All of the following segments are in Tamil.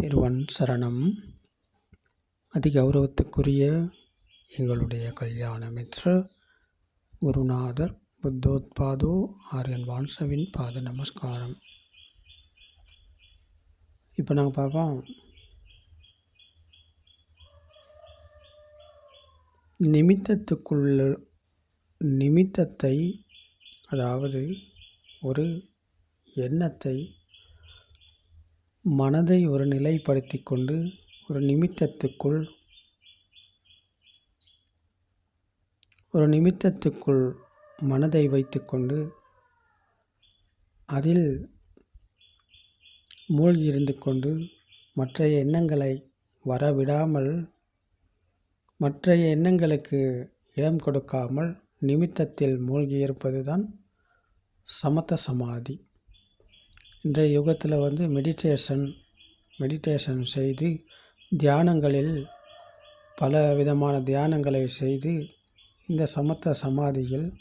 திருவன் சரணம் அதிகௌரவத்துக்குரிய எங்களுடைய கல்யாண மித்ர குருநாதர் புத்தோத்பாதோ ஆரியன் வான்சவின் பாத நமஸ்காரம். இப்போ நாங்கள் பார்ப்போம். நிமித்தத்துக்குள்ள நிமித்தத்தை அதாவது ஒரு எண்ணத்தை மனதை ஒரு நிலைப்படுத்தி கொண்டு ஒரு நிமித்தத்துக்குள் ஒரு நிமித்தத்துக்குள் மனதை வைத்துக்கொண்டு அதில் மூழ்கி இருந்து கொண்டு மற்ற எண்ணங்களை வரவிடாமல் மற்ற எண்ணங்களுக்கு இடம் கொடுக்காமல் நிமித்தத்தில் மூழ்கி இருப்பது தான் சமத்த சமாதி. இன்றைய யுகத்தில் வந்து மெடிடேஷன் மெடிடேஷன் செய்து தியானங்களில் பல விதமான தியானங்களை செய்து இந்த சமத்த சமாதியில்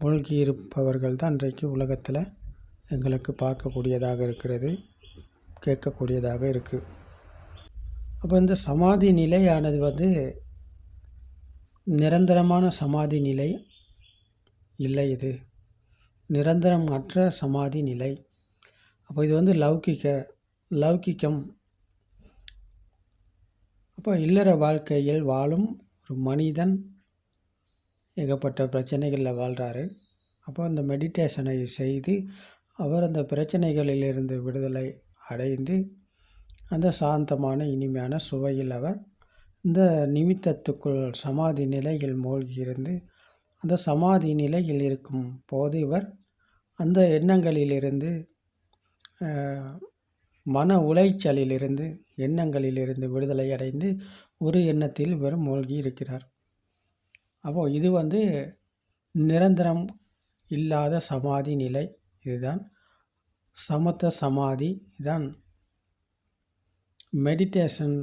மூழ்கியிருப்பவர்கள் தான் இன்றைக்கு உலகத்தில் எங்களுக்கு பார்க்கக்கூடியதாக இருக்கிறது கேட்கக்கூடியதாக இருக்குது அப்போ இந்த சமாதி நிலையானது வந்து நிரந்தரமான சமாதி நிலை இல்லை இது. நிரந்தரம் அற்ற சமாதி நிலை. அப்போ இது வந்து லௌகிக லௌகிக்கம் அப்போ இல்லற வாழ்க்கையில் வாழும் ஒரு மனிதன் ஏகப்பட்ட பிரச்சனைகளில் வாழ்கிறாரு அப்போ அந்த மெடிடேஷனை செய்து அவர் அந்த பிரச்சனைகளிலிருந்து விடுதலை அடைந்து அந்த சாந்தமான இனிமையான சுவையில் அவர் இந்த நிமித்தத்துக்குள் சமாதி நிலையில் மூழ்கி இருந்து அந்த சமாதி நிலையில் இருக்கும் போது இவர் அந்த எண்ணங்களிலிருந்து மன உளைச்சலிலிருந்து எண்ணங்களிலிருந்து விடுதலை அடைந்து ஒரு எண்ணத்தில் வெறும் மூழ்கி இருக்கிறார். அப்போது இது வந்து நிரந்தரம் இல்லாத சமாதி நிலை இதுதான். சமத்த சமாதி இதுதான் மெடிடேஷன்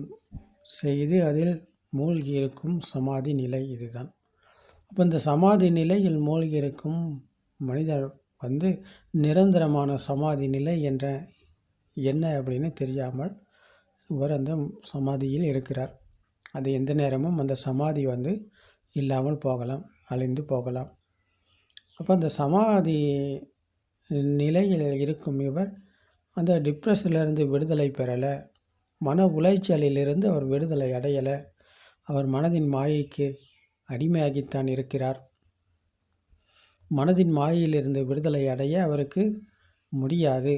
செய்து அதில் மூழ்கி இருக்கும் சமாதி நிலை இதுதான். அப்போ இந்த சமாதி நிலையில் மூழ்கி இருக்கும் மனிதர் வந்து நிரந்தரமான சமாதி நிலை என்ற என்ன அப்படின்னு தெரியாமல் இவர் அந்த சமாதியில் இருக்கிறார். அது எந்த நேரமும் அந்த சமாதி வந்து இல்லாமல் போகலாம் அழிந்து போகலாம். அப்போ அந்த சமாதி நிலையில் இருக்கும் இவர் அந்த டிப்ரெஷனிலிருந்து விடுதலை பெறலை மன உளைச்சலிலிருந்து அவர் விடுதலை அடையலை அவர் மனதின் மாயைக்கு அடிமையாகித்தான் இருக்கிறார். மனதின் மாயையிலிருந்து விடுதலை அடைய அவருக்கு முடியாது.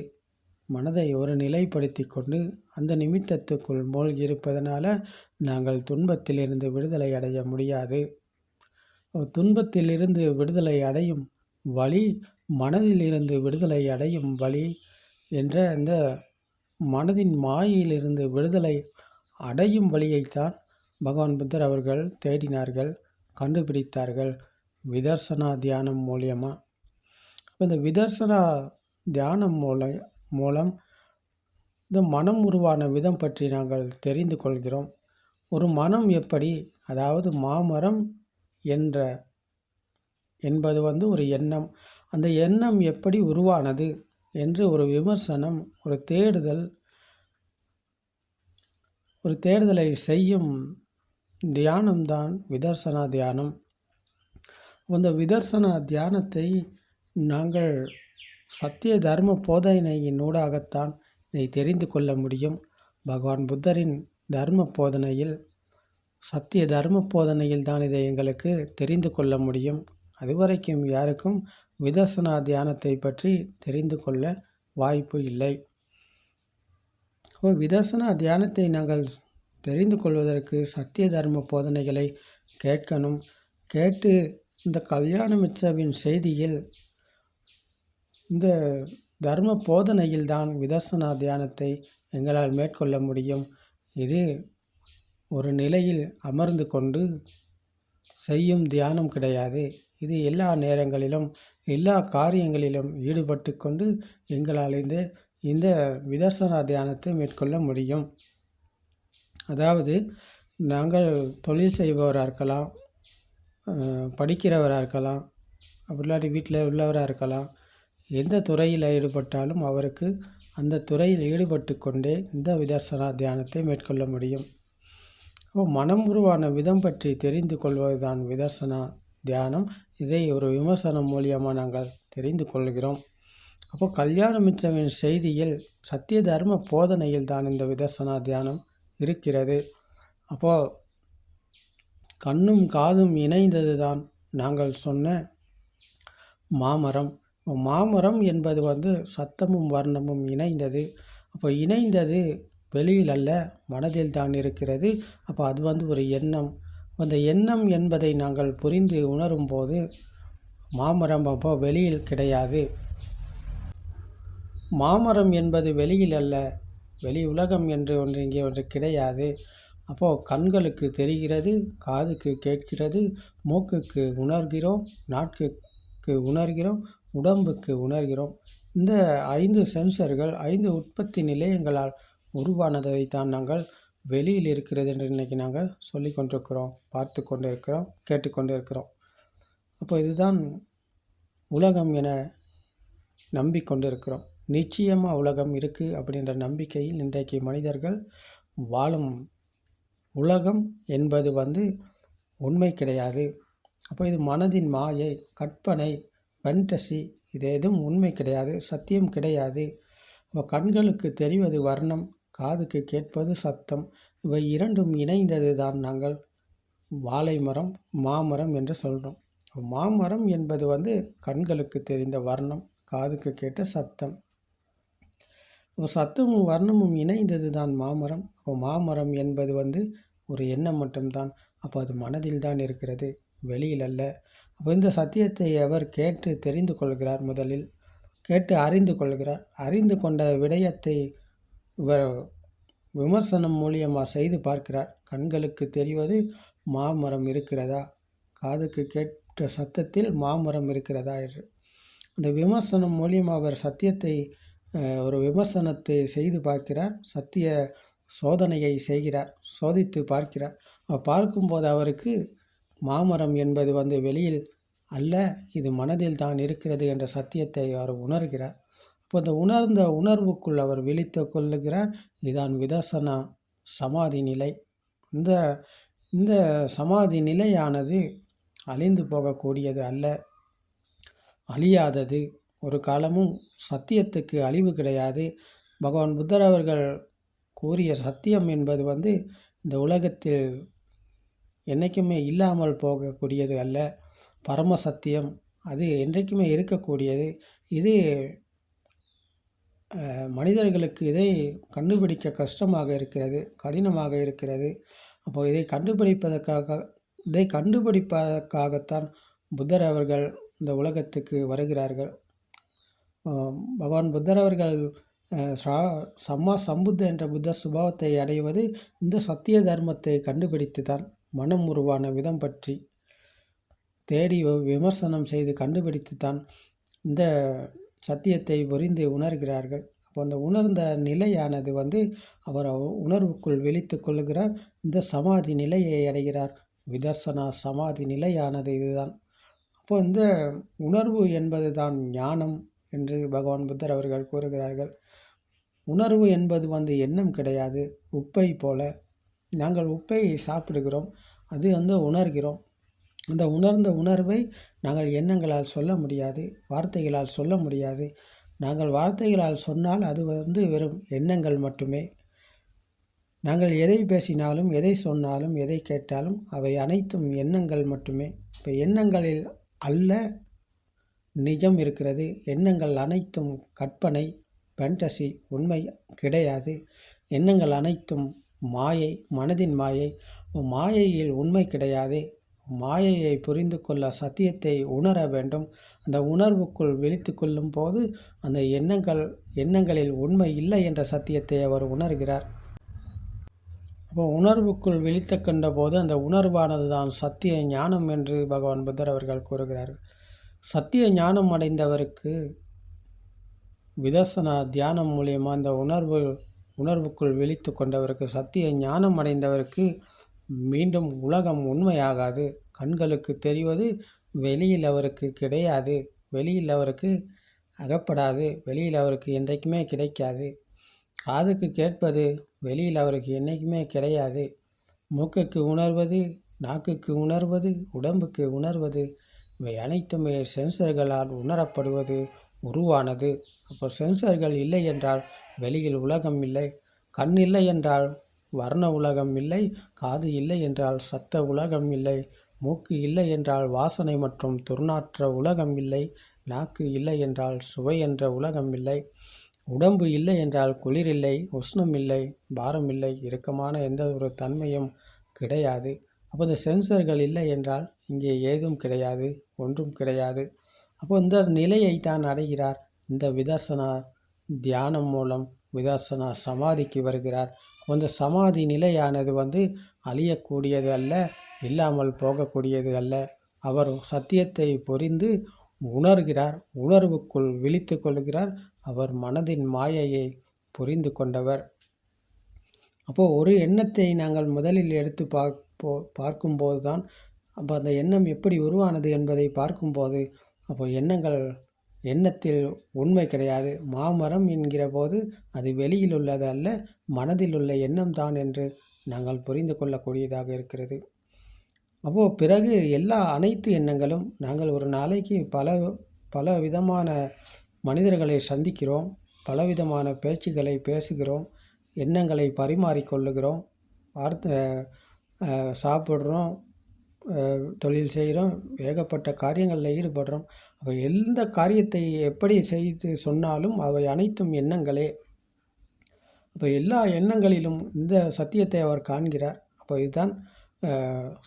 மனதை ஒரு நிலைப்படுத்தி கொண்டு அந்த நிமித்தத்துக்குள் மூழ்கியிருப்பதனால நாங்கள் துன்பத்திலிருந்து விடுதலை அடைய முடியாது. துன்பத்திலிருந்து விடுதலை அடையும் வழி மனதிலிருந்து விடுதலை அடையும் வழி என்ற இந்த மனதின் மாயிலிருந்து விடுதலை அடையும் வழியைத்தான் பகவான் புத்தர் அவர்கள் தேடினார்கள் கண்டுபிடித்தார்கள். விதர்சனா தியானம் மூலியமாக அப்போ இந்த விதர்சனா தியானம் மூல மூலம் இந்த மனம் உருவான விதம் பற்றி நாங்கள் தெரிந்து கொள்கிறோம். ஒரு மனம் எப்படி அதாவது மாமரம் என்ற என்பது வந்து ஒரு எண்ணம். அந்த எண்ணம் எப்படி உருவானது என்று ஒரு விமர்சனம் ஒரு தேடுதல் ஒரு தேடுதலை செய்யும் தியானம்தான் விதர்சனா தியானம் அந்த விதர்சன தியானத்தை நாங்கள் சத்திய தர்ம போதனையின் ஊடாகத்தான் இதை தெரிந்து கொள்ள முடியும். பகவான் புத்தரின் தர்ம போதனையில் சத்திய தர்ம போதனையில் தான் இதை எங்களுக்கு தெரிந்து கொள்ள முடியும். அதுவரைக்கும் யாருக்கும் விதர்சனா தியானத்தை பற்றி தெரிந்து கொள்ள வாய்ப்பு இல்லை. விதர்சனா தியானத்தை நாங்கள் தெரிந்து கொள்வதற்கு சத்திய தர்ம போதனைகளை கேட்கணும். கேட்டு இந்த கல்யாண மிச்சவின் செய்தியில் இந்த தர்ம போதனையில் தான் விதர்சனா தியானத்தை எங்களால் மேற்கொள்ள முடியும். இது ஒரு நிலையில் அமர்ந்து கொண்டு செய்யும் தியானம் கிடையாது. இது எல்லா நேரங்களிலும் எல்லா காரியங்களிலும் ஈடுபட்டு கொண்டு எங்களால் இந்த இந்த விதர்சனா தியானத்தை மேற்கொள்ள முடியும். அதாவது நாங்கள் தொழில் செய்பவராக இருக்கலாம் படிக்கிறவராக இருக்கலாம் அப்படி இல்லாட்டி வீட்டில் உள்ளவராக இருக்கலாம் எந்த துறையில் ஈடுபட்டாலும் அவருக்கு அந்த துறையில் ஈடுபட்டு கொண்டே இந்த விதர்சனா தியானத்தை மேற்கொள்ள முடியும். அப்போ மனம் உருவான விதம் பற்றி தெரிந்து கொள்வது தான் விதர்சனா தியானம். இதை ஒரு விமர்சனம் மூலியமாக நாங்கள் தெரிந்து கொள்கிறோம். அப்போ கல்யாண மிச்சமின் செய்தியில் சத்திய தர்ம போதனையில் தான் இந்த விதர்சனா தியானம் இருக்கிறது. அப்போது கண்ணும் காதும் இணைந்தது தான் நாங்கள் சொன்ன மாமரம். மாமரம் என்பது வந்து சத்தமும் வர்ணமும் இணைந்தது. அப்போ இணைந்தது வெளியில் அல்ல மனதில் தான் இருக்கிறது. அப்போ அது வந்து ஒரு எண்ணம். அந்த எண்ணம் என்பதை நாங்கள் புரிந்து உணரும் போது மாமரம் அப்போ வெளியில் கிடையாது. மாமரம் என்பது வெளியில் அல்ல வெளி உலகம் என்று ஒன்று இங்கே ஒன்று கிடையாது. அப்போது கண்களுக்கு தெரிகிறது காதுக்கு கேட்கிறது மூக்குக்கு உணர்கிறோம் நாட்குக்கு உணர்கிறோம் உடம்புக்கு உணர்கிறோம். இந்த ஐந்து சென்சர்கள் ஐந்து உற்பத்தி நிலையங்களால் உருவானதை தான் நாங்கள் வெளியில் இருக்கிறது என்று இன்றைக்கி நாங்கள் சொல்லி கொண்டிருக்கிறோம் பார்த்து கொண்டு இருக்கிறோம் கேட்டுக்கொண்டு இருக்கிறோம் அப்போ இதுதான் உலகம் என நம்பிக்கொண்டிருக்கிறோம் நிச்சயமாக உலகம் இருக்குது அப்படின்ற நம்பிக்கையில் இன்றைக்கு மனிதர்கள் வாழும் உலகம் என்பது வந்து உண்மை கிடையாது. அப்போ இது மனதின் மாயை கற்பனை ஃபென்டசி இது எதுவும் உண்மை கிடையாது சத்தியம் கிடையாது. அப்போ கண்களுக்கு தெரிவது வர்ணம் காதுக்கு கேட்பது சத்தம் இவை இரண்டும் இணைந்தது தான் நாங்கள் வாழை மரம் மாமரம் என்று சொல்கிறோம் மாமரம் என்பது வந்து கண்களுக்கு தெரிந்த வர்ணம் காதுக்கு கேட்ட சத்தம். இப்போ சத்தமும் வர்ணமும் இணைந்தது தான் மாமரம். அப்போ மாமரம் என்பது வந்து ஒரு எண்ணம் மட்டும்தான். அப்போ அது மனதில் தான் இருக்கிறது வெளியில் அல்ல அப்போ இந்த சத்தியத்தை அவர் கேட்டு தெரிந்து கொள்கிறார் முதலில். கேட்டு அறிந்து கொள்கிறார். அறிந்து கொண்ட விடயத்தை இவர் விமர்சனம் மூலியமாக செய்து பார்க்கிறார். கண்களுக்கு தெரிவது மாமரம் இருக்கிறதா? காதுக்கு கேட்ட சத்தத்தில் மாமரம் இருக்கிறதா? என்று. அந்த விமர்சனம் மூலியமாக அவர் சத்தியத்தை ஒரு விமர்சனத்தை செய்து பார்க்கிறார் சத்திய சோதனையை செய்கிறார் சோதித்து பார்க்கிறார். பார்க்கும்போது அவருக்கு மாமரம் என்பது வந்து வெளியில் அல்ல இது மனதில் தான் இருக்கிறது என்ற சத்தியத்தை அவர் உணர்கிறார். அப்போ அந்த உணர்ந்த உணர்வுக்குள் அவர் விழித்து கொள்ளுகிறார் இதான் விதர்சனா சமாதி நிலை. இந்த இந்த சமாதி நிலையானது அழிந்து போகக்கூடியது அல்ல அழியாதது. ஒரு காலமும் சத்தியத்துக்கு அழிவு கிடையாது. பகவான் புத்தர் அவர்கள் கூறிய சத்தியம் என்பது வந்து இந்த உலகத்தில் என்றைக்குமே இல்லாமல் போகக்கூடியது அல்ல. பரம சத்தியம் அது என்றைக்குமே இருக்கக்கூடியது. இது மனிதர்களுக்கு இதை கண்டுபிடிக்க கஷ்டமாக இருக்கிறது கடினமாக இருக்கிறது. அப்போது இதை கண்டுபிடிப்பதற்காக இதை கண்டுபிடிப்பதற்காகத்தான் புத்தர் அவர்கள் இந்த உலகத்துக்கு வருகிறார்கள். பகவான் புத்தர் அவர்கள் சம்மா சம்புத்த என்ற புத்த சுபாவத்தை அடைவது இந்த சத்திய தர்மத்தை கண்டுபிடித்து தான் மனம் உருவான விதம் பற்றி தேடி விமர்சனம் செய்து கண்டுபிடித்து தான் இந்த சத்தியத்தை புரிந்து உணர்கிறார்கள். அப்போ அந்த உணர்ந்த நிலையானது வந்து அவர் உணர்வுக்குள் விழித்து கொள்ளுகிறார். இந்த சமாதி நிலையை அடைகிறார். விதர்சனா சமாதி நிலையானது இதுதான். அப்போ இந்த உணர்வு என்பது தான் ஞானம். என்று பகவான் புத்தர் அவர்கள் கூறுகிறார்கள். உணர்வு என்பது வந்து எண்ணம் கிடையாது. உப்பை போல நாங்கள் உப்பை சாப்பிடுகிறோம். அது வந்து உணர்கிறோம். அந்த உணர்ந்த உணர்வை நாங்கள் எண்ணங்களால் சொல்ல முடியாது. வார்த்தைகளால் சொல்ல முடியாது. நாங்கள் வார்த்தைகளால் சொன்னால் அது வந்து வெறும் எண்ணங்கள் மட்டுமே. நாங்கள் எதை பேசினாலும் எதை சொன்னாலும் எதை கேட்டாலும் அவை அனைத்தும் எண்ணங்கள் மட்டுமே. இப்போ எண்ணங்களில் அல்ல நிஜம் இருக்கிறது. எண்ணங்கள் அனைத்தும் கற்பனை ஃபேண்டசி உண்மை கிடையாது. எண்ணங்கள் அனைத்தும் மாயை மனதின் மாயை. மாயையில் உண்மை கிடையாது. மாயையை புரிந்து கொள்ள சத்தியத்தை உணர வேண்டும். அந்த உணர்வுக்குள் விழித்து கொள்ளும் போது அந்த எண்ணங்கள் எண்ணங்களில் உண்மை இல்லை என்ற சத்தியத்தை அவர் உணர்கிறார். அப்போ உணர்வுக்குள் விழித்து கொண்ட போது அந்த உணர்வானது தான் சத்திய ஞானம் என்று பகவான் புத்தர் அவர்கள் கூறுகிறார்கள். சத்திய ஞானம் அடைந்தவருக்கு விதர்சனா தியானம் மூலியமாக அந்த உணர்வு உணர்வுக்குள் விழித்து கொண்டவருக்கு சத்திய ஞானம் அடைந்தவருக்கு மீண்டும் உலகம் உண்மையாகாது. கண்களுக்கு தெரிவது வெளியில் அவருக்கு கிடையாது. வெளியில் அவருக்கு அகப்படாது. வெளியில் அவருக்கு என்றைக்குமே கிடைக்காது. காதுக்கு கேட்பது வெளியில் அவருக்கு என்றைக்குமே கிடையாது. மூக்குக்கு உணர்வது நாக்குக்கு உணர்வது உடம்புக்கு உணர்வது இவை அனைத்துமே சென்சர்களால் உணரப்படுவது உருவானது. அப்போ சென்சர்கள் இல்லை என்றால் வெளியில் உலகம் இல்லை கண் இல்லை என்றால் வர்ண உலகம் இல்லை காது இல்லை என்றால் சத்த உலகம் இல்லை மூக்கு இல்லை என்றால் வாசனை மற்றும் துர்நாற்ற உலகம் இல்லை நாக்கு இல்லை என்றால் சுவை என்ற உலகம் இல்லை உடம்பு இல்லை என்றால் குளிர் இல்லை உஷ்ணம் இல்லை பாரம் இல்லை இறுக்கமான எந்த ஒரு தன்மையும் கிடையாது. அப்போ இந்த சென்சர்கள் இல்லை என்றால் இங்கே ஏதும் கிடையாது ஒன்றும் கிடையாது. அப்போ இந்த நிலையை தான் அடைகிறார். இந்த விதர்சனா தியானம் மூலம் விதர்சனா சமாதிக்கு வருகிறார். அந்த சமாதி நிலையானது வந்து அழியக்கூடியது அல்ல இல்லாமல் போகக்கூடியது அல்ல. அவர் சத்தியத்தை புரிந்து உணர்கிறார் உணர்வுக்குள் விழித்து கொள்கிறார். அவர் மனதின் மாயையை புரிந்து கொண்டவர். அப்போது ஒரு எண்ணத்தை நாங்கள் முதலில் எடுத்து போ பார்க்கும்போது தான் அப்போ அந்த எண்ணம் எப்படி உருவானது என்பதை பார்க்கும்போது அப்போ எண்ணங்கள் எண்ணத்தில் உண்மை கிடையாது. மாமரம் என்கிற போது அது வெளியில் உள்ளது அல்ல மனதில் உள்ள எண்ணம் தான் என்று நாங்கள் புரிந்து கொள்ளக்கூடியதாக இருக்கிறது. அப்போது பிறகு எல்லா அனைத்து எண்ணங்களும் நாங்கள் ஒரு நாளைக்கு பல பல விதமான மனிதர்களை சந்திக்கிறோம் பலவிதமான பேச்சுக்களை பேசுகிறோம் எண்ணங்களை பரிமாறிக்கொள்ளுகிறோம் வார்த்தை சாப்பிட்றோம் தொழில் செய்கிறோம் ஏகப்பட்ட காரியங்களில் ஈடுபடுறோம். அப்போ எந்த காரியத்தை எப்படி செய்து சொன்னாலும் அவை அனைத்தும் எண்ணங்களே. அப்போ எல்லா எண்ணங்களிலும் இந்த சத்தியத்தை அவர் காண்கிறார். அப்போ இதுதான்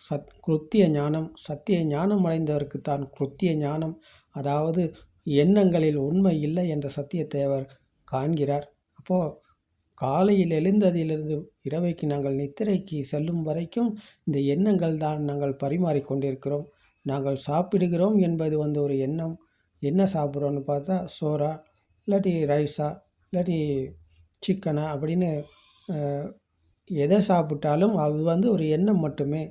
சத் கிருத்திய ஞானம். சத்திய ஞானம் அடைந்தவருக்கு தான் கிருத்திய ஞானம். அதாவது எண்ணங்களில் உண்மை இல்லை என்ற சத்தியத்தை அவர் காண்கிறார். அப்போது காலையில் எழுந்ததிலிருந்து இரவைக்கு நாங்கள் நித்திரைக்கு செல்லும் வரைக்கும் இந்த எண்ணங்கள் தான் நாங்கள் பரிமாறிக்கொண்டிருக்கிறோம். நாங்கள் சாப்பிடுகிறோம் என்பது வந்து ஒரு எண்ணம். என்ன சாப்பிட்றோன்னு பார்த்தா சோறா இல்லாட்டி ரைஸா இல்லாட்டி சிக்கனா அப்படின்னு எதை சாப்பிட்டாலும் அது வந்து ஒரு எண்ணம் மட்டுமே.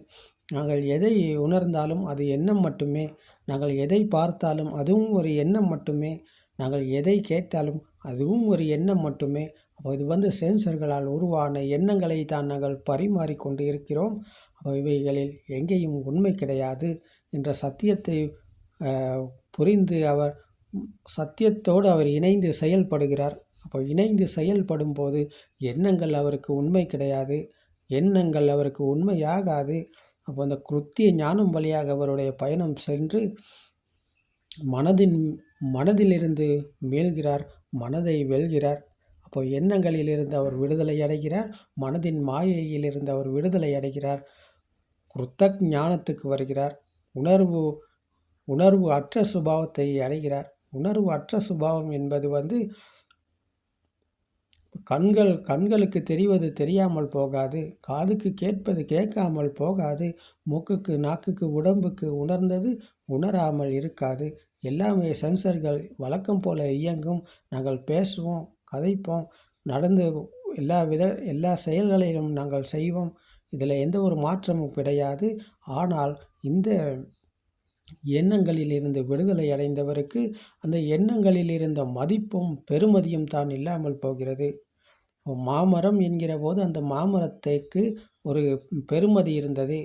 நாங்கள் எதை உணர்ந்தாலும் அது எண்ணம் மட்டுமே. நாங்கள் எதை பார்த்தாலும் அதுவும் ஒரு எண்ணம் மட்டுமே. நாங்கள் எதை கேட்டாலும் அதுவும் ஒரு எண்ணம் மட்டுமே. அப்போ இது வந்து சென்சர்களால் உருவான எண்ணங்களை தான் நாங்கள் பரிமாறிக்கொண்டு இருக்கிறோம் அப்போ இவைகளில் எங்கேயும் உண்மை கிடையாது என்ற சத்தியத்தை புரிந்து அவர் சத்தியத்தோடு அவர் இணைந்து செயல்படுகிறார். அப்போ இணைந்து செயல்படும் போது எண்ணங்கள் அவருக்கு உண்மை கிடையாது எண்ணங்கள் அவருக்கு உண்மையாகாது. அப்போ அந்த குருத்திய ஞானம் வழியாக அவருடைய பயணம் சென்று மனதின் மனதிலிருந்து மீள்கிறார் மனதை வெல்கிறார். அப்போ எண்ணங்களிலிருந்து அவர் விடுதலை அடைகிறார் மனதின் மாயையிலிருந்து அவர் விடுதலை அடைகிறார் குருத்தக் ஞானத்துக்கு வருகிறார் உணர்வு உணர்வு அற்ற சுபாவத்தை அடைகிறார். உணர்வு அற்ற சுபாவம் என்பது வந்து கண்கள் கண்களுக்கு தெரிவது தெரியாமல் போகாது காதுக்கு கேட்பது கேட்காமல் போகாது மூக்குக்கு நாக்குக்கு உடம்புக்கு உணர்ந்தது உணராமல் இருக்காது. எல்லாமே சென்சர்கள் வழக்கம் போல இயங்கும் நாங்கள் பேசுவோம் கதைப்போம். நடந்து எல்லா வித எல்லா செயல்களையும் நாங்கள் செய்வோம். இதில் எந்த ஒரு மாற்றமும் கிடையாது. ஆனால் இந்த எண்ணங்களில் இருந்து விடுதலை அடைந்தவருக்கு அந்த எண்ணங்களில் இருந்த மதிப்பும் பெருமதியும் தான் இல்லாமல் போகிறது. மாமரம் என்கிற போது அந்த மாமரத்துக்கு ஒரு பெருமதி இருந்தது.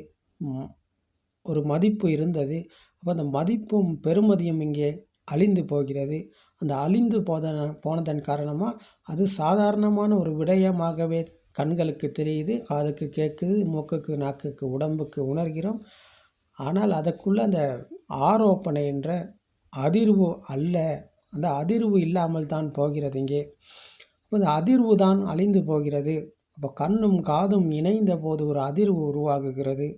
ஒரு மதிப்பு இருந்தது. அப்போ அந்த மதிப்பும் பெருமதியும் இங்கே அழிந்து போகிறது. அந்த அழிந்து போதன போனதன் காரணமாக அது சாதாரணமான ஒரு விடயமாகவே கண்களுக்கு தெரியுது காதுக்கு கேட்குது மூக்குக்கு நாக்குக்கு உடம்புக்கு உணர்கிறோம். ஆனால் அதற்குள்ளே அந்த ஆரோப்பனை என்ற அதிர்வு அல்ல. அந்த அதிர்வு இல்லாமல் தான் போகிறது இங்கே. அப்போ இந்த அதிர்வு தான் அழிந்து போகிறது. அப்போ கண்ணும் காதும் இணைந்த போது ஒரு அதிர்வு உருவாகுகிறது.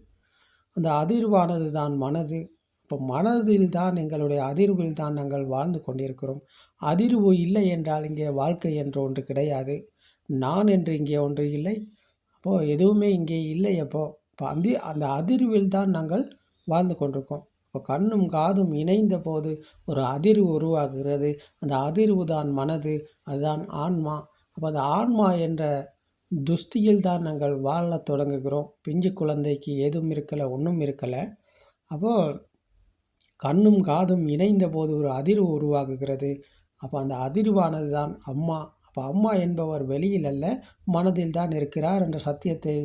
அந்த அதிர்வானது தான் மனது. இப்போ மனதில் தான் எங்களுடைய அதிர்வில் தான் நாங்கள் வாழ்ந்து கொண்டிருக்கிறோம். அதிர்வு இல்லை என்றால் இங்கே வாழ்க்கை என்று ஒன்று கிடையாது. நான் என்று இங்கே ஒன்று இல்லை. அப்போது எதுவுமே இங்கே இல்லை. அப்போது இப்போ அந்த அந்த அதிர்வில் தான் நாங்கள் வாழ்ந்து கொண்டிருக்கோம். இப்போ கண்ணும் காதும் இணைந்த போது ஒரு அதிர்வு உருவாகிறது. அந்த அதிர்வு தான் மனது அதுதான் ஆன்மா. அப்போ அந்த ஆன்மா என்ற துஸ்தியில் தான் நாங்கள் வாழ தொடங்குகிறோம். பிஞ்சு குழந்தைக்கு எதுவும் இருக்கலை ஒன்றும் இருக்கலை. அப்போது கண்ணும் காதும் இணைந்த போது ஒரு அதிர்வு உருவாகுகிறது. அப்போ அந்த அதிர்வானது தான் அம்மா. அப்போ அம்மா என்பவர் வெளியில் அல்ல மனதில் தான் இருக்கிறார் என்ற சத்தியத்தை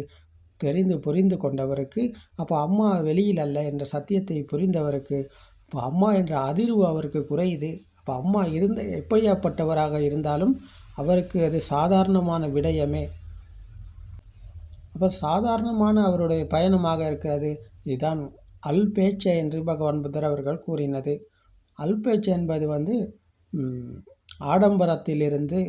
தெரிந்து புரிந்து கொண்டவருக்கு அப்போ அம்மா வெளியில் அல்ல என்ற சத்தியத்தை புரிந்தவருக்கு அப்போ அம்மா என்ற அதிர்வு அவருக்கு குறையுது. அப்போ அம்மா இருந்த எப்படியாப்பட்டவராக இருந்தாலும் அவருக்கு அது சாதாரணமான விடயமே. அப்போ சாதாரணமான அவருடைய பயணமாக இருக்கிறது. இதுதான் அல்பேச்ச என்று பகவான் புத்தர் அவர்கள் கூறினது. அல்பேச்ச என்பது வந்து ஆடம்பரத்திலிருந்து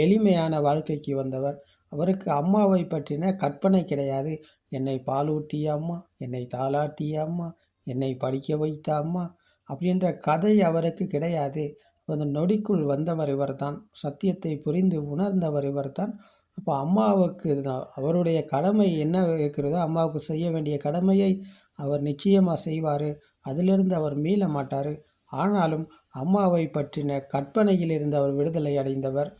எளிமையான வாழ்க்கைக்கு வந்தவர். அவருக்கு அம்மாவை பற்றின கற்பனை கிடையாது. என்னை பாலூட்டிய அம்மா என்னை தாளாட்டிய அம்மா என்னை படிக்க வைத்த அம்மா அப்படின்ற கதை அவருக்கு கிடையாது. அந்த நொடிக்குள் வந்தவர் இவர்தான். சத்தியத்தை புரிந்து உணர்ந்தவர் இவர்தான். அப்போ அம்மாவுக்கு நான் அவருடைய கடமை என்ன இருக்கிறதோ அம்மாவுக்கு செய்ய வேண்டிய கடமையை அவர் நிச்சயமாக செய்வார். அதிலிருந்து அவர் மீள மாட்டார். ஆனாலும் அம்மாவை பற்றின கற்பனையில் இருந்து அவர் விடுதலை அடைந்தவர்.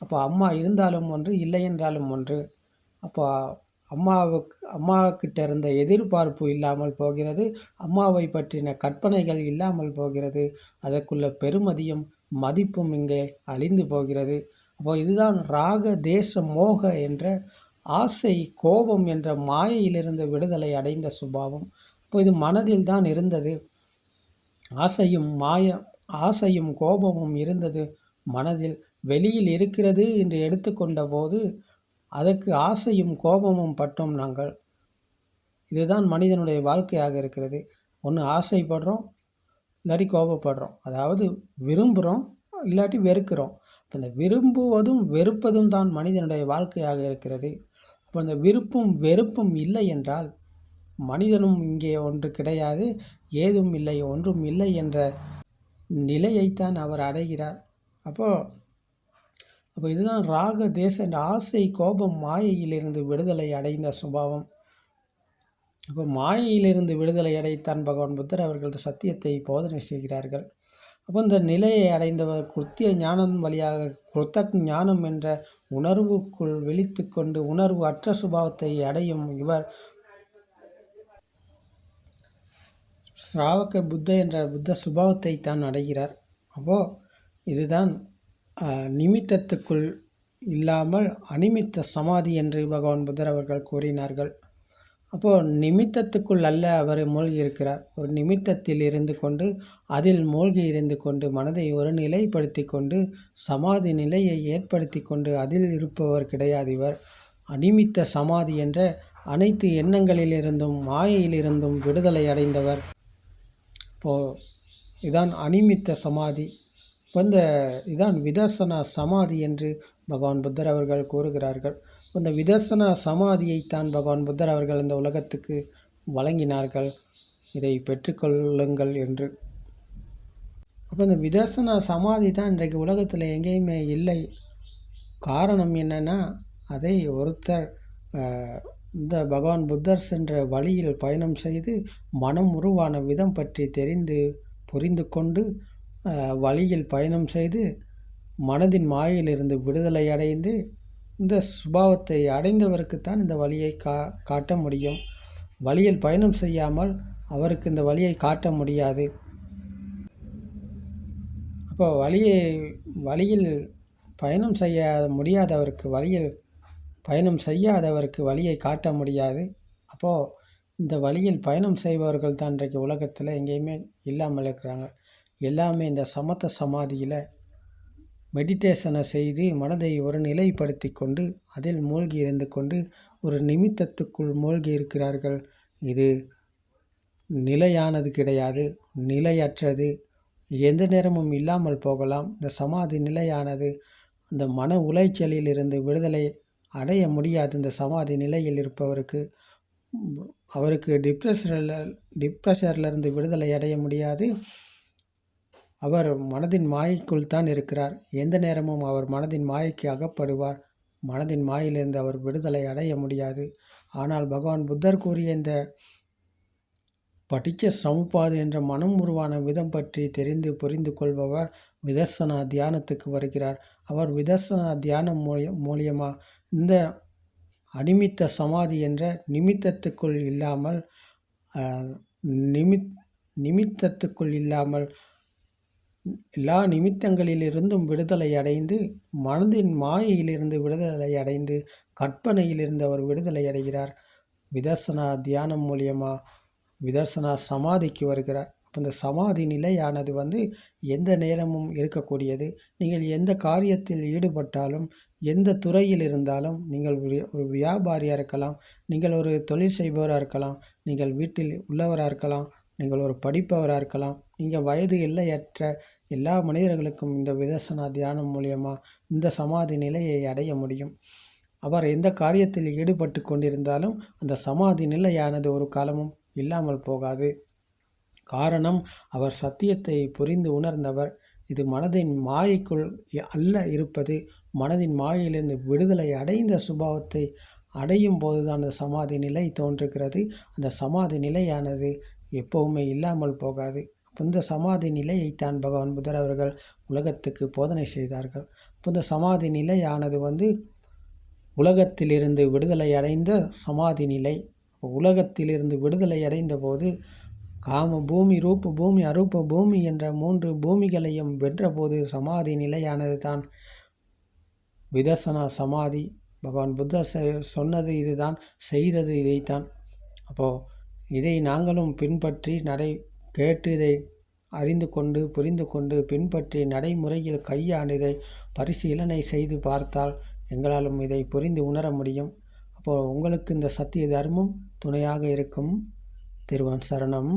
அப்போ அம்மா இருந்தாலும் ஒன்று இல்லை என்றாலும் ஒன்று. அப்போ அம்மாவுக்கு அம்மாக்கிட்ட இருந்த எதிர்பார்ப்பு இல்லாமல் போகிறது அம்மாவை பற்றின கற்பனைகள் இல்லாமல் போகிறது. அதற்குள்ள பெருமதியும் மதிப்பும் இங்கே அழிந்து போகிறது. அப்போ இதுதான் ராக தேச மோக என்ற ஆசை கோபம் என்ற மாயையிலிருந்து விடுதலை அடைந்த சுபாவம். இப்போ இது மனதில் தான் இருந்தது. ஆசையும் மாய ஆசையும் கோபமும் இருந்தது மனதில். வெளியில் இருக்கிறது என்று எடுத்துக்கொண்ட போது அதற்கு ஆசையும் கோபமும் பட்டோம் நாங்கள். இதுதான் மனிதனுடைய வாழ்க்கையாக இருக்கிறது. ஒன்று ஆசைப்படுறோம் இல்லாட்டி கோபப்படுறோம். அதாவது விரும்புகிறோம் இல்லாட்டி வெறுக்கிறோம். அப்போ இந்த விரும்புவதும் வெறுப்பதும் தான் மனிதனுடைய வாழ்க்கையாக இருக்கிறது. அப்போ இந்த விருப்பும் வெறுப்பும் இல்லை என்றால் மனிதனும் இங்கே ஒன்று கிடையாது ஏதும் இல்லை ஒன்றும் இல்லை என்ற நிலையைத்தான் அவர் அடைகிறார். அப்போது அப்போ இதுதான் ராக தேச என்ற ஆசை கோபம் மாயையிலிருந்து விடுதலை அடைந்த சுபாவம். அப்போ மாயையிலிருந்து விடுதலை அடைத்தான் பகவான் புத்தர் அவர்களது சத்தியத்தை போதனை செய்கிறார்கள். அப்போ இந்த நிலையை அடைந்தவர் குத்திய ஞானம் வழியாக குர்த்த ஞானம் என்ற உணர்வுக்குள் விழித்து கொண்டு உணர்வு அற்ற சுபாவத்தை அடையும் இவர். ஸ்ராவக புத்த என்ற புத்த சுபாவத்தை தான் அடைகிறார். அப்போது இதுதான் நிமித்தத்துக்குள் இல்லாமல் அனிமித்த சமாதி என்று பகவான் புத்தர் அவர்கள் கூறினார்கள். அப்போது நிமித்தத்துக்குள் அல்ல அவர் மூழ்கி இருக்கிறார் ஒரு நிமித்தத்தில் இருந்து கொண்டு அதில் மூழ்கி இருந்து கொண்டு மனதை ஒரு நிலைப்படுத்தி கொண்டு சமாதி நிலையை ஏற்படுத்தி கொண்டு அதில் இருப்பவர் கிடையாது இவர். அனிமித்த சமாதி என்ற அனைத்து எண்ணங்களிலிருந்தும் மாயையிலிருந்தும் விடுதலை அடைந்தவர். இப்போது இதான் அனிமித்த சமாதி. இப்போ இந்த இதான் விதர்சனா சமாதி என்று பகவான் புத்தர் அவர்கள் கூறுகிறார்கள். அந்த விதர்சனா சமாதியைத்தான் பகவான் புத்தர் அவர்கள் இந்த உலகத்துக்கு வழங்கினார்கள். இதை பெற்றுக்கொள்ளுங்கள் என்று. அப்போ இந்த விதர்சனா சமாதி தான் இன்றைக்கு உலகத்தில் எங்கேயுமே இல்லை. காரணம் என்னென்னா அதை ஒருத்தர் இந்த பகவான் புத்தர் சென்ற வழியில் பயணம் செய்து மனம் உருவான விதம் பற்றி தெரிந்து புரிந்து கொண்டு வழியில் பயணம் செய்து மனதின் மாயிலிருந்து விடுதலை அடைந்து இந்த சுபாவத்தை அடைந்தவருக்குத்தான் இந்த வழியை கா காட்ட முடியும். வழியில் பயணம் செய்யாமல் அவருக்கு இந்த வழியை காட்ட முடியாது. அப்போ வழியை வழியில் பயணம் செய்ய முடியாதவருக்கு வழியில் பயணம் செய்யாதவருக்கு வழியை காட்ட முடியாது. அப்போது இந்த வழியில் பயணம் செய்பவர்கள் தான் இன்றைக்கு உலகத்தில் எங்கேயுமே இல்லாமல் இருக்கிறாங்க. எல்லாமே இந்த சமத்த சமாதியில் மெடிடேஷனை செய்து மனதை ஒரு நிலைப்படுத்தி கொண்டு அதில் மூழ்கி இருந்து கொண்டு ஒரு நிமித்தத்துக்குள் மூழ்கி இருக்கிறார்கள். இது நிலையானது கிடையாது நிலையற்றது. எந்த நேரமும் இல்லாமல் போகலாம். இந்த சமாதி நிலையானது. இந்த மன உளைச்சலில் இருந்து விடுதலை அடைய முடியாது. இந்த சமாதி நிலையில் இருப்பவருக்கு அவருக்கு டிப்ரெஷரில் டிப்ரெஷர்லேருந்து விடுதலை அடைய முடியாது. அவர் மனதின் மாயைக்குள் தான் இருக்கிறார். எந்த நேரமும் அவர் மனதின் மாயைக்கு அகப்படுவார். மனதின் மாயிலிருந்து அவர் விடுதலை அடைய முடியாது. ஆனால் பகவான் புத்தர் கூறிய இந்த படிச்ச சமுப்பாது என்ற மனம் உருவான விதம் பற்றி தெரிந்து புரிந்து கொள்பவர் விதர்சனா தியானத்துக்கு வருகிறார். அவர் விதர்சனா தியானம் மூலிய மூலியமாக இந்த அனிமித்த சமாதி என்ற நிமித்தத்துக்குள் இல்லாமல் நிமித் நிமித்தத்துக்குள் இல்லாமல் எல்லா நிமித்தங்களிலிருந்தும் விடுதலை அடைந்து மனதின் மாயையிலிருந்து விடுதலை அடைந்து கற்பனையிலிருந்து அவர் விடுதலை அடைகிறார். விதர்சனா தியானம் மூலியமா விதர்சனா சமாதிக்கு வருகிறார். அப்போ இந்த சமாதி நிலையானது வந்து எந்த நேரமும் இருக்கக்கூடியது. நீங்கள் எந்த காரியத்தில் ஈடுபட்டாலும் எந்த துறையில் இருந்தாலும் நீங்கள் ஒரு ஒரு வியாபாரியாக இருக்கலாம் நீங்கள் ஒரு தொழில் செய்பவராக இருக்கலாம் நீங்கள் வீட்டில் உள்ளவராக இருக்கலாம் நீங்கள் ஒரு படிப்பவராக இருக்கலாம் நீங்கள் வயது எல்லையற்ற எல்லா மனிதர்களுக்கும் இந்த விதர்சனா தியானம் மூலியமா இந்த சமாதி நிலையை அடைய முடியும். அவர் எந்த காரியத்தில் ஈடுபட்டு கொண்டிருந்தாலும் அந்த சமாதி நிலையானது ஒரு காலமும் இல்லாமல் போகாது. காரணம் அவர் சத்தியத்தை புரிந்து உணர்ந்தவர். இது மனதின் மாயைக்குள் அல்ல இருப்பது. மனதின் மாயையிலிருந்து விடுதலை அடைந்த சுபாவத்தை அடையும் போதுதான் அந்த சமாதி நிலை தோன்றுகிறது. அந்த சமாதி நிலையானது எப்பவுமே இல்லாமல் போகாது. புந்த சமாதி நிலையைத்தான் பகவான் புத்தர் அவர்கள் உலகத்துக்கு போதனை செய்தார்கள். புந்த சமாதி நிலையானது வந்து உலகத்திலிருந்து விடுதலை அடைந்த சமாதி நிலை. உலகத்திலிருந்து விடுதலை அடைந்த போது காம பூமி ரூப பூமி அரூப பூமி என்ற மூன்று பூமிகளையும் வென்றபோது சமாதி நிலையானது தான். விதர்சனா சமாதி. பகவான் புத்தர் சொன்னது இதுதான் செய்தது இதைத்தான். அப்போது இதை நாங்களும் பின்பற்றி நடை கேட்டு இதை அறிந்து கொண்டு புரிந்து கொண்டு பின்பற்றி நடைமுறையில் கையாண்டு இதை பரிசீலனை செய்து பார்த்தால் எங்களாலும் இதை புரிந்து உணர முடியும். அப்போது உங்களுக்கு இந்த சத்திய தர்மம் துணையாக இருக்கும். திருவன் சரணம்.